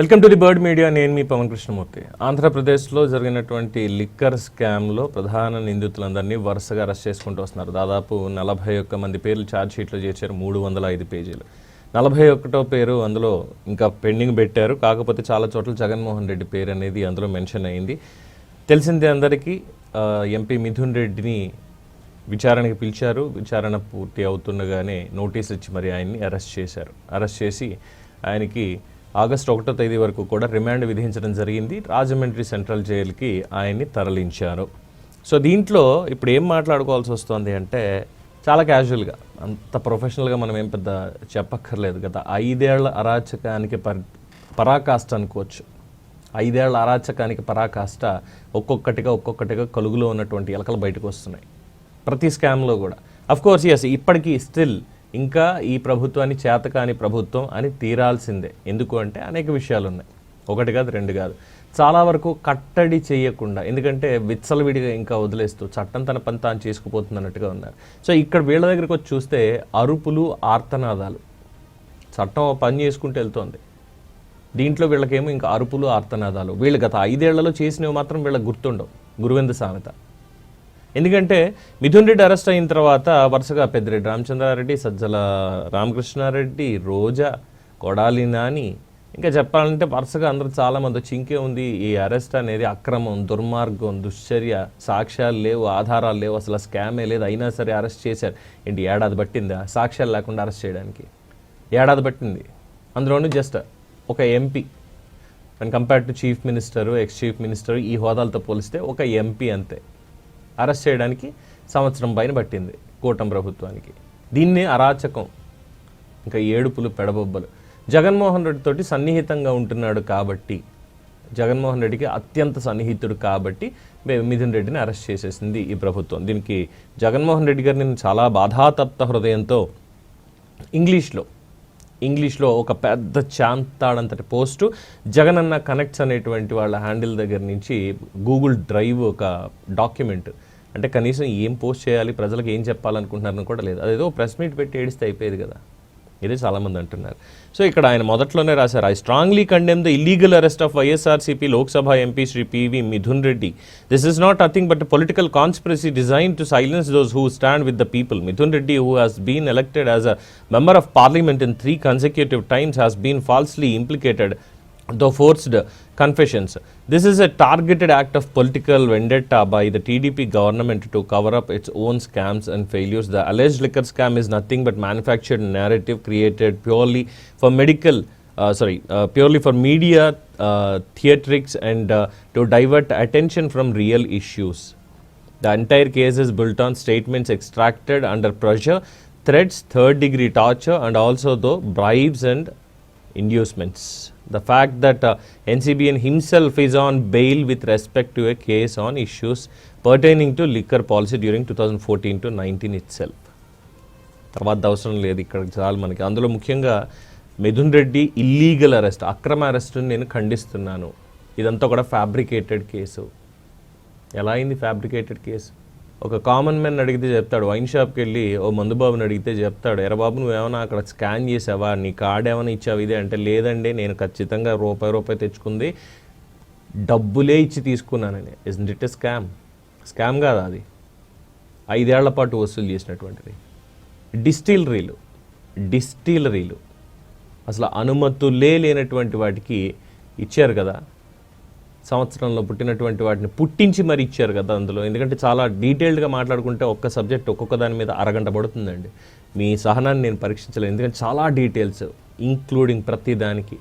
Welcome to the Bird Media. నేను మీ పవన్ కృష్ణమూర్తి. ఆంధ్రప్రదేశ్లో జరిగినటువంటి లిక్కర్ స్కామ్లో ప్రధాన నిందితులందరినీ వరుసగా అరెస్ట్ చేసుకుంటూ వస్తున్నారు. దాదాపు నలభై ఒక్క మంది పేర్లు ఛార్జ్షీట్లో చేర్చారు మూడు వందల ఐదు పేజీలు. నలభై ఒకటో పేరు అందులో ఇంకా పెండింగ్ పెట్టారు. కాకపోతే చాలా చోట్ల జగన్మోహన్ రెడ్డి పేరు అనేది అందులో మెన్షన్ అయింది. తెలిసిందే అందరికీ ఎంపీ మిథున్ రెడ్డిని విచారణకి పిలిచారు. విచారణ పూర్తి అవుతుండగానే నోటీస్ ఇచ్చి మరి ఆయన్ని అరెస్ట్ చేశారు. అరెస్ట్ చేసి ఆయనకి ఆగస్టు ఒకటో తేదీ వరకు కూడా రిమాండ్ విధించడం జరిగింది. రాజమండ్రి సెంట్రల్ జైలుకి ఆయన్ని తరలించారు. సో దీంట్లో ఇప్పుడు ఏం మాట్లాడుకోవాల్సి వస్తుంది అంటే చాలా క్యాజువల్గా అంత ప్రొఫెషనల్గా మనం ఏం పెద్ద చెప్పక్కర్లేదు కదా. ఐదేళ్ళ అరాచకానికి పరి పరాకాష్ట అనుకోవచ్చు. ఐదేళ్ళ అరాచకానికి పరాకాష్ట ఒక్కొక్కటిగా ఒక్కొక్కటిగా కలుగులో ఉన్నటువంటి ఎలకలు బయటకు వస్తున్నాయి. ప్రతి స్కామ్లో కూడా. అఫ్ కోర్స్ ఎస్ ఇప్పటికీ స్టిల్ ఇంకా ఈ ప్రభుత్వాన్ని చేతకాని ప్రభుత్వం అని తీరాల్సిందే. ఎందుకు అంటే అనేక విషయాలు ఉన్నాయి ఒకటి కాదు రెండు కాదు. చాలా వరకు కట్టడి చేయకుండా ఎందుకంటే విచ్చలవిడిగా ఇంకా వదిలేస్తూ చట్టం తన పని తాను చేసుకుపోతుంది అన్నట్టుగా ఉన్నారు. సో ఇక్కడ వీళ్ళ దగ్గరికి వచ్చి చూస్తే అరుపులు ఆర్తనాదాలు. చట్టం పని చేసుకుంటూ వెళ్తోంది. దీంట్లో వీళ్ళకేమో ఇంకా అరుపులు ఆర్తనాదాలు. వీళ్ళు గత ఐదేళ్ళలో చేసినవి మాత్రం వీళ్ళకి గుర్తుండవు. గురువింద సామెత. ఎందుకంటే మిథున్ రెడ్డి అరెస్ట్ అయిన తర్వాత వరుసగా పెద్దిరెడ్డి రామచంద్రారెడ్డి సజ్జల రామకృష్ణారెడ్డి రోజా కొడాలి నాని ఇంకా చెప్పాలంటే వరుసగా అందరూ చాలామంది వచ్చి ఇంకే ఉంది ఈ అరెస్ట్ అనేది అక్రమం దుర్మార్గం దుశ్చర్య సాక్ష్యాలు లేవు ఆధారాలు లేవు అసలు స్కామే లేదు అయినా సరే అరెస్ట్ చేశారు. ఏంటి ఏడాది పట్టిందా? సాక్ష్యాలు లేకుండా అరెస్ట్ చేయడానికి. ఏడాది పట్టింది. అందులోనూ జస్ట్ ఒక MP. And compare to chief minister ex chief minister ఈ హోదాలతో పోలిస్తే ఒక ఎంపీ అంతే. అరెస్ట్ చేయడానికి సంవత్సరం పైన పట్టింది కూటమి ప్రభుత్వానికి. దీన్నే అరాచకం. ఇంకా ఏడుపులు పెడబొబ్బలు. జగన్మోహన్ రెడ్డితోటి సన్నిహితంగా ఉంటున్నాడు కాబట్టి జగన్మోహన్ రెడ్డికి అత్యంత సన్నిహితుడు కాబట్టి మిథున్ రెడ్డిని అరెస్ట్ చేసేసింది ఈ ప్రభుత్వం. దీనికి జగన్మోహన్ రెడ్డి గారిని నేను చాలా బాధాతప్త హృదయంతో ఇంగ్లీష్లో ఇంగ్లీష్లో ఒక పెద్ద చాంతాడంతటి పోస్టు జగనన్న కనెక్ట్స్ అనేటువంటి వాళ్ళ హ్యాండిల్ దగ్గర నుంచి గూగుల్ డ్రైవ్ ఒక డాక్యుమెంట్ అంటే కనీసం ఏం పోస్ట్ చేయాలి ప్రజలకు ఏం చెప్పాలనుకుంటున్నారని కూడా లేదు. అదేదో ప్రెస్ మీట్ పెట్టి ఏడిస్తే అయిపోయేది కదా. ఇదే చాలామంది అంటున్నారు. సో ఇక్కడ ఆయన మొదట్లోనే రాశారు I strongly condemn the illegal arrest of YSRCP Lok Sabha MP Shri PV Mithun Reddy this is not nothing but political conspiracy design to silence those who stand with the people Mithun Reddy who has been elected as a member of parliament in three consecutive times has been falsely implicated though forced confessions. This is a targeted act of political vendetta by the TDP government to cover up its own scams and failures. The alleged liquor scam is nothing but manufactured narrative created purely for medical, uh, sorry, uh, purely for media uh, theatrics and uh, to divert attention from real issues. The entire case is built on statements extracted under pressure, threats, third degree torture, and also the bribes and inducements. The fact that uh, NCBN himself is on bail with respect to a case on issues pertaining to liquor policy during 2014 to 19 itself. తర్వాత అవసరం లేదు ఇక్కడ చాలు మనకి అందులో ముఖ్యంగా Mithun Reddy illegal arrest అక్రమ అరెస్ట్ని నేను ఖండిస్తున్నాను ఇదంతా కూడా ఫ్యాబ్రికేటెడ్ కేసు ఎలా అయింది ఫ్యాబ్రికేటెడ్ కేసు ఒక కామన్ మ్యాన్ అడిగితే చెప్తాడు వైన్ షాప్కి వెళ్ళి ఓ మందుబాబుని అడిగితే చెప్తాడు ఎర్రబాబు నువ్వేమైనా అక్కడ స్కాన్ చేసావా? నీ కార్డ్ ఏమైనా ఇచ్చావు? ఇదే అంటే లేదండి నేను ఖచ్చితంగా రూపాయి రూపాయి తెచ్చుకుంది డబ్బులే ఇచ్చి తీసుకున్నానని. ఇస్ ఇట్ స్కామ్ స్కామ్ కాదా అది? ఐదేళ్ళ పాటు వసూలు చేసినటువంటిది. డిస్టిలరీలు డిస్టిలరీలు అసలు అనుమతులే లేనటువంటి వాటికి ఇచ్చారు కదా సంవత్సరంలో పుట్టినటువంటి వాటిని పుట్టించి మరి ఇచ్చారు కదా అందులో. ఎందుకంటే చాలా డీటెయిల్డ్గా మాట్లాడుకుంటే ఒక్క సబ్జెక్ట్ ఒక్కొక్క దాని మీద అరగంట పడుతుందండి. మీ సహనాన్ని నేను పరీక్షించలేదు. ఎందుకంటే చాలా డీటెయిల్స్ ఇంక్లూడింగ్ ప్రతి దానికి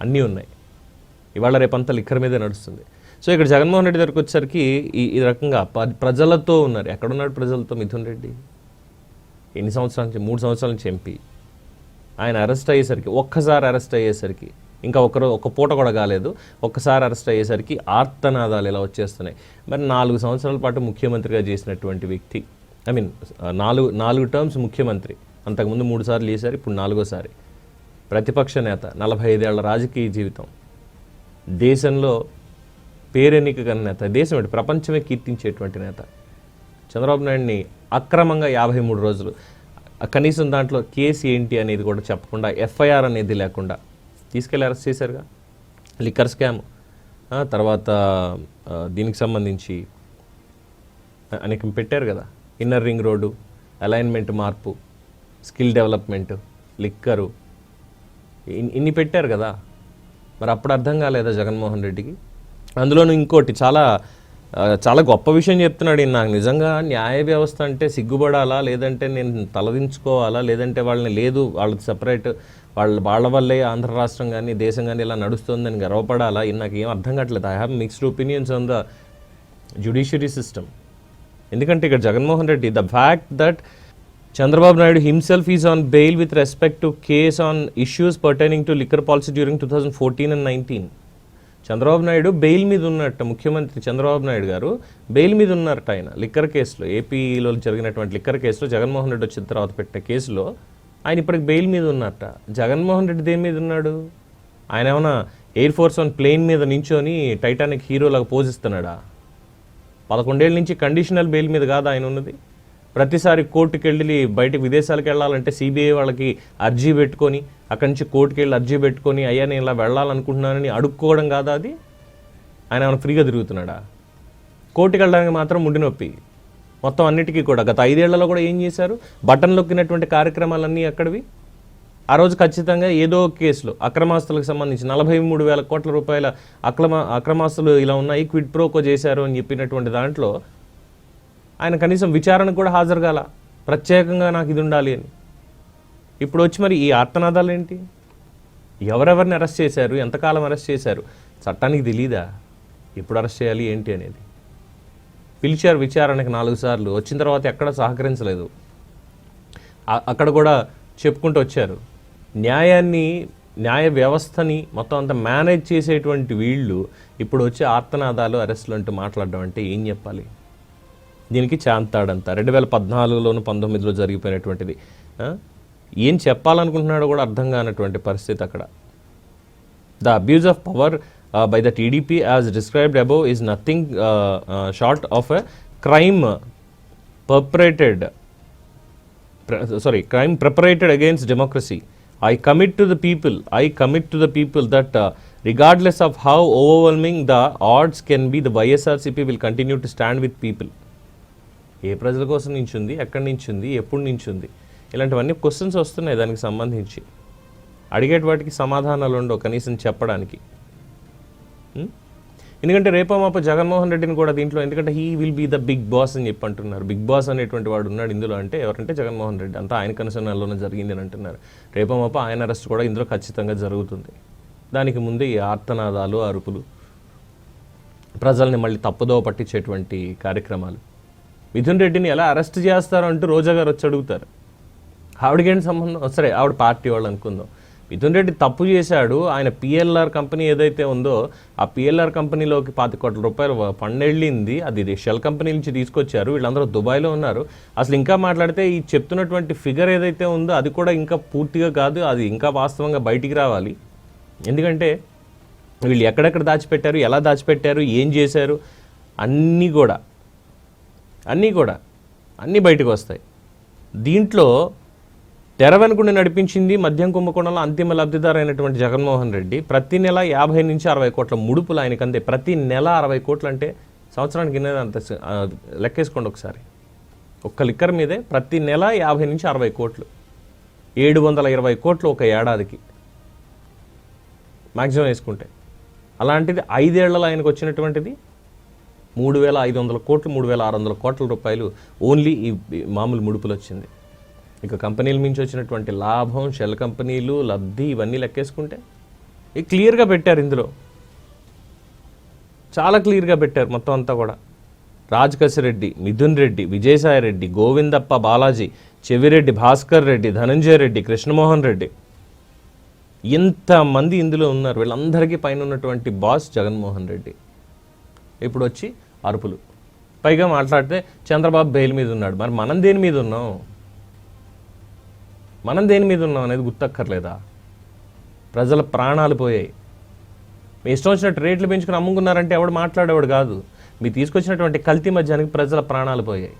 అన్నీ ఉన్నాయి. ఇవాళ రేపంతా లిక్కర్ మీదే నడుస్తుంది. సో ఇక్కడ జగన్మోహన్ రెడ్డి దగ్గరికి వచ్చేసరికి ఈ ఈ రకంగా ప- ప్రజలతో ఉన్నారు. ఎక్కడున్నాడు ప్రజలతో? మిథున్ రెడ్డి. ఎన్ని సంవత్సరాల నుంచి? మూడు సంవత్సరాల నుంచి ఎంపీ. ఆయన అరెస్ట్ అయ్యేసరికి ఒక్కసారి అరెస్ట్ అయ్యేసరికి ఇంకా ఒకరు ఒక పూట కూడా కాలేదు. ఒక్కసారి అరెస్ట్ అయ్యేసరికి ఆర్తనాదాలు ఇలా వచ్చేస్తున్నాయి. మరి నాలుగు సంవత్సరాల పాటు ముఖ్యమంత్రిగా చేసినటువంటి వ్యక్తి ఐ మీన్ నాలుగు నాలుగు టర్మ్స్ ముఖ్యమంత్రి. అంతకుముందు మూడు సార్లు చేశారు ఇప్పుడు నాలుగోసారి. ప్రతిపక్ష నేత నలభై ఐదేళ్ళ రాజకీయ జీవితం. దేశంలో పేరెన్నిక కన్న నేత దేశం ఏంటి? ప్రపంచమే కీర్తించేటువంటి నేత. చంద్రబాబు నాయుడిని అక్రమంగా యాభై మూడు రోజులు కనీసం దాంట్లో కేసు ఏంటి అనేది కూడా చెప్పకుండా ఎఫ్ఐఆర్ అనేది లేకుండా తీసుకెళ్ళి అరెస్ట్ చేశారుగా. Liquor scam. తర్వాత దీనికి సంబంధించి అనేకం పెట్టారు కదా. ఇన్నర్ రింగ్ రోడ్డు అలైన్మెంట్ మార్పు స్కిల్ డెవలప్మెంట్ లిక్కరు ఇన్ని పెట్టారు కదా. మరి అప్పుడు అర్థం కాలేదా జగన్మోహన్ రెడ్డికి? అందులోనూ ఇంకోటి చాలా చాలా గొప్ప విషయం చెప్తున్నాడు నాకు నిజంగా న్యాయ వ్యవస్థ అంటే సిగ్గుపడాలా? లేదంటే నేను తలదించుకోవాలా? లేదంటే వాళ్ళని లేదు వాళ్ళకి సపరేట్ వాళ్ళ వాళ్ళ వల్లే ఆంధ్ర రాష్ట్రం కానీ దేశం కానీ ఇలా నడుస్తుందని గర్వపడాలా? నాకు ఏం అర్థం కావట్లేదు. I have mixed opinions on the judiciary system ఎందుకంటే ఇక్కడ Jaganmohan Reddy the fact that Chandrababu Naidu himself is on bail with respect to case on issues pertaining to liquor policy during two thousand fourteen and nineteen Chandrababu Naidu bail మీద ఉన్నట్టు ముఖ్యమంత్రి చంద్రబాబు నాయుడు గారు bail మీద ఉన్నారట ఆయన. Liquor కేసులో ఏపీలో జరిగినటువంటి లిక్కర్ కేసులో జగన్మోహన్ రెడ్డి వచ్చిన తర్వాత పెట్టిన కేసులో ఆయన ఇప్పటికి బెయిల్ మీద ఉన్నట్ట. జగన్మోహన్ రెడ్డి దేని మీద ఉన్నాడు? ఆయన ఏమైనా ఎయిర్ ఫోర్స్ వన్ ప్లేన్ మీద నించొని టైటానిక్ హీరోలాగా పోజిస్తున్నాడా పదకొండేళ్ళ నుంచి కండిషనల్ బెయిల్ మీద కాదు ఆయన ఉన్నది? ప్రతిసారి కోర్టుకి వెళ్ళి బయటకు విదేశాలకు వెళ్ళాలంటే సిబిఐ వాళ్ళకి అర్జీ పెట్టుకొని అక్కడి నుంచి కోర్టుకి వెళ్ళి అర్జీ పెట్టుకొని అయ్యా నేను ఇలా వెళ్ళాలనుకుంటున్నానని అడుక్కోవడం కాదా అది? ఆయన ఏమైనా ఫ్రీగా తిరుగుతున్నాడా? కోర్టుకి వెళ్ళడానికి మాత్రం ముడి నొప్పి. మొత్తం అన్నిటికీ కూడా గత ఐదేళ్ళలో కూడా ఏం చేశారు? బటన్ నొక్కినటువంటి కార్యక్రమాలన్నీ అక్కడివి ఆ రోజు ఖచ్చితంగా ఏదో కేసులో అక్రమాస్తులకు సంబంధించి నలభై మూడు వేల కోట్ల రూపాయల అక్రమ అక్రమాస్తులు ఇలా ఉన్నాయి క్విడ్ ప్రోకో చేశారు అని చెప్పినటువంటి దాంట్లో ఆయన కనీసం విచారణకు కూడా హాజరు కాల. ప్రత్యేకంగా నాకు ఇది ఉండాలి అని. ఇప్పుడు వచ్చి మరి ఈ ఆర్తనాదాలు ఏంటి? ఎవరెవరిని అరెస్ట్ చేశారు? ఎంతకాలం అరెస్ట్ చేశారు? చట్టానికి తెలీదా? ఎప్పుడు అరెస్ట్ చేయాలి ఏంటి అనేది? పిలిచారు విచారణకి నాలుగు సార్లు. వచ్చిన తర్వాత ఎక్కడ సహకరించలేదు. అక్కడ కూడా చెప్పుకుంటూ వచ్చారు. న్యాయాన్ని న్యాయ వ్యవస్థని మొత్తం అంతా మేనేజ్ చేసేటువంటి వీళ్ళు ఇప్పుడు వచ్చే ఆర్తనాదాలు అరెస్టులు అంటూ మాట్లాడడం అంటే ఏం చెప్పాలి? దీనికి చాంతాడంత. రెండు వేల పద్నాలుగులోను పంతొమ్మిదిలో జరిగిపోయినటువంటిది. ఏం చెప్పాలనుకుంటున్నాడో కూడా అర్థం కానటువంటి పరిస్థితి అక్కడ. The abuse of power by the TDP, as described above, is nothing uh, uh, short of a crime perpetrated. Sorry, crime perpetrated against democracy. I commit to the people. I commit to the people that, uh, regardless of how overwhelming the odds can be, the YSRCP will continue to stand with people. ఏ ప్రజల కోసం నించుంది ఎక్కడి నుంచి ఉంది ఎప్పుడు నుంచి ఉంది ఇలాంటివన్నీ క్వశ్చన్స్ వస్తున్నాయి దానికి సంబంధించి అడిగేటి వాటికి సమాధానాలు ఉండవు కనీసం చెప్పడానికి Hmm? ఎందుకంటే రేపమాప జగన్మోహన్ రెడ్డిని కూడా దీంట్లో ఎందుకంటే he will be the big boss అని చెప్పి అంటున్నారు. బిగ్ బాస్ అనేటువంటి వాడు ఉన్నాడు ఇందులో అంటే ఎవరంటే జగన్మోహన్ రెడ్డి. అంతా ఆయన కనుసనలోనే జరిగింది అని అంటున్నారు. రేపమాప ఆయన అరెస్ట్ కూడా ఇందులో ఖచ్చితంగా జరుగుతుంది. దానికి ముందే ఈ ఆర్తనాదాలు అరుపులు ప్రజల్ని మళ్ళీ తప్పుదోవ పట్టించేటువంటి కార్యక్రమాలు. మిథున్ రెడ్డిని ఎలా అరెస్ట్ చేస్తారు అంటూ రోజా గారు వచ్చి అడుగుతారు. ఆవిడకేంటి సంబంధం? సరే ఆవిడ పార్టీ వాళ్ళు అనుకుందాం. మిథున్ రెడ్డి తప్పు చేశాడు. ఆయన పిఎల్ఆర్ కంపెనీ ఏదైతే ఉందో ఆ పిఎల్ఆర్ కంపెనీలోకి పాతి కోట్ల రూపాయలు ఫండ్ వెళ్ళింది. అది షెల్ కంపెనీ నుంచి తీసుకొచ్చారు. వీళ్ళందరూ దుబాయ్లో ఉన్నారు. అసలు ఇంకా మాట్లాడితే ఈ చెప్తున్నటువంటి ఫిగర్ ఏదైతే ఉందో అది కూడా ఇంకా పూర్తిగా కాదు. అది ఇంకా వాస్తవంగా బయటికి రావాలి. ఎందుకంటే వీళ్ళు ఎక్కడెక్కడ దాచిపెట్టారు ఎలా దాచిపెట్టారు ఏం చేశారు అన్నీ కూడా అన్నీ కూడా అన్నీ బయటకు వస్తాయి. దీంట్లో తెర వెనుకుండి నడిపించింది మద్యం కుంభకోణంలో అంతిమ లబ్ధిదారు అయినటువంటి జగన్మోహన్ రెడ్డి. ప్రతి నెల యాభై నుంచి అరవై కోట్ల ముడుపులు ఆయనకు అందే. ప్రతి నెల అరవై కోట్లు అంటే సంవత్సరానికి అంత లెక్కేసుకోండి ఒకసారి. ఒక్క లిక్కర్ మీదే ప్రతి నెల యాభై నుంచి అరవై కోట్లు. ఏడు వందల ఇరవై కోట్లు ఒక ఏడాదికి మ్యాక్సిమం వేసుకుంటే. అలాంటిది ఐదేళ్ళలో ఆయనకు వచ్చినటువంటిది మూడు వేల ఐదు వందల కోట్లు మూడు వేల ఆరు వందల కోట్ల రూపాయలు ఓన్లీ ఈ మామూలు ముడుపులు వచ్చింది ఇక కంపెనీల నుంచి వచ్చినటువంటి లాభం షెల్ కంపెనీలు లబ్ధి ఇవన్నీ లెక్కేసుకుంటే ఇది క్లియర్గా పెట్టారు ఇందులో. చాలా క్లియర్గా పెట్టారు మొత్తం అంతా కూడా. రాజకసిరెడ్డి రెడ్డి మిథున్ రెడ్డి విజయసాయి రెడ్డి గోవిందప్ప బాలాజీ చెవిరెడ్డి భాస్కర్ రెడ్డి ధనంజయ రెడ్డి కృష్ణమోహన్ రెడ్డి. ఇంతమంది ఇందులో ఉన్నారు. వీళ్ళందరికీ పైన ఉన్నటువంటి బాస్ జగన్మోహన్ రెడ్డి. ఇప్పుడు వచ్చి అరుపులు. పైగా మాట్లాడితే చంద్రబాబు బెయిల్ మీద ఉన్నాడు. మరి మనం దేని మీద ఉన్నాం? మనం దేని మీద ఉన్నాం అనేది గుర్తక్కర్లేదా? ప్రజల ప్రాణాలు పోయాయి. మీ ఇష్టం వచ్చినట్టు రేట్లు పెంచుకుని అమ్ముకున్నారంటే ఎవడు మాట్లాడేవాడు కాదు. మీరు తీసుకొచ్చినటువంటి కల్తీ మధ్యానికి ప్రజల ప్రాణాలు పోయాయి.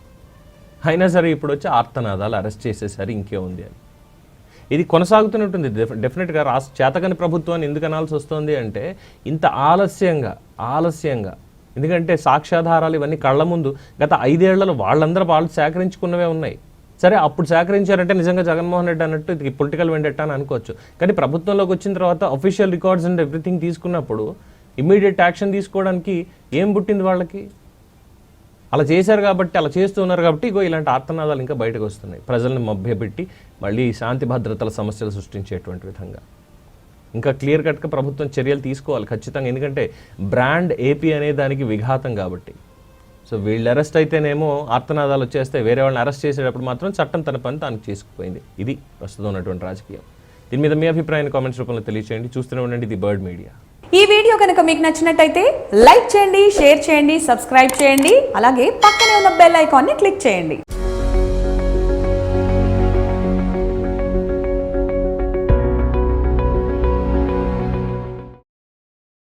అయినా సరే ఇప్పుడు వచ్చి ఆర్తనాదాలు అరెస్ట్ చేసేసరి ఇంకే ఉంది అని. ఇది కొనసాగుతున్నట్టుంది. డెఫినెట్గా రాష్ట్ర చేతకని ప్రభుత్వాన్ని ఎందుకు అనాల్సి వస్తుంది అంటే ఇంత ఆలస్యంగా ఆలస్యంగా ఎందుకంటే సాక్ష్యాధారాలు ఇవన్నీ కళ్ళ ముందు గత ఐదేళ్ళలో వాళ్ళందరూ వాళ్ళు సేకరించుకున్నవే ఉన్నాయి. సరే అప్పుడు సేకరించారంటే నిజంగా జగన్మోహన్ రెడ్డి అన్నట్టు ఇది పొలిటికల్ వెండెట్ అని అనుకోవచ్చు. కానీ ప్రభుత్వంలోకి వచ్చిన తర్వాత అఫీషియల్ రికార్డ్స్ అండ్ ఎవ్రీథింగ్ తీసుకున్నప్పుడు ఇమ్మీడియట్ యాక్షన్ తీసుకోవడానికి ఏం పుట్టింది వాళ్ళకి? అలా చేశారు కాబట్టి అలా చేస్తున్నారు కాబట్టి ఇగో ఇలాంటి ఆర్తనాదాలు ఇంకా బయటకు వస్తున్నాయి. ప్రజల్ని మభ్యపెట్టి మళ్ళీ శాంతి భద్రతల సమస్యలు సృష్టించేటువంటి విధంగా. ఇంకా క్లియర్ కట్గా ప్రభుత్వం చర్యలు తీసుకోవాలి ఖచ్చితంగా. ఎందుకంటే బ్రాండ్ ఏపీ అనే దానికి విఘాతం కాబట్టి. సో వీళ్ళు అరెస్ట్ అయితేనేమో ఆర్తనాదాలు వచ్చేస్తే వేరే వాళ్ళని అరెస్ట్ చేసేటప్పుడు మాత్రం చట్టం తన పని తాను చేసుకుపోయింది. ఇది ప్రస్తుతం ఉన్నటువంటి రాజకీయం. దీని మీద మీ అభిప్రాయాన్ని కామెంట్స్ రూపంలో తెలియచేయండి. చూస్తూనే ఉండండి ది బర్డ్ మీడియా. ఈ వీడియో కనుక మీకు నచ్చినట్టయితే లైక్ చేయండి షేర్ చేయండి సబ్స్క్రైబ్ చేయండి అలాగే పక్కనే ఉన్న బెల్ ఐకాన్ని క్లిక్ చేయండి.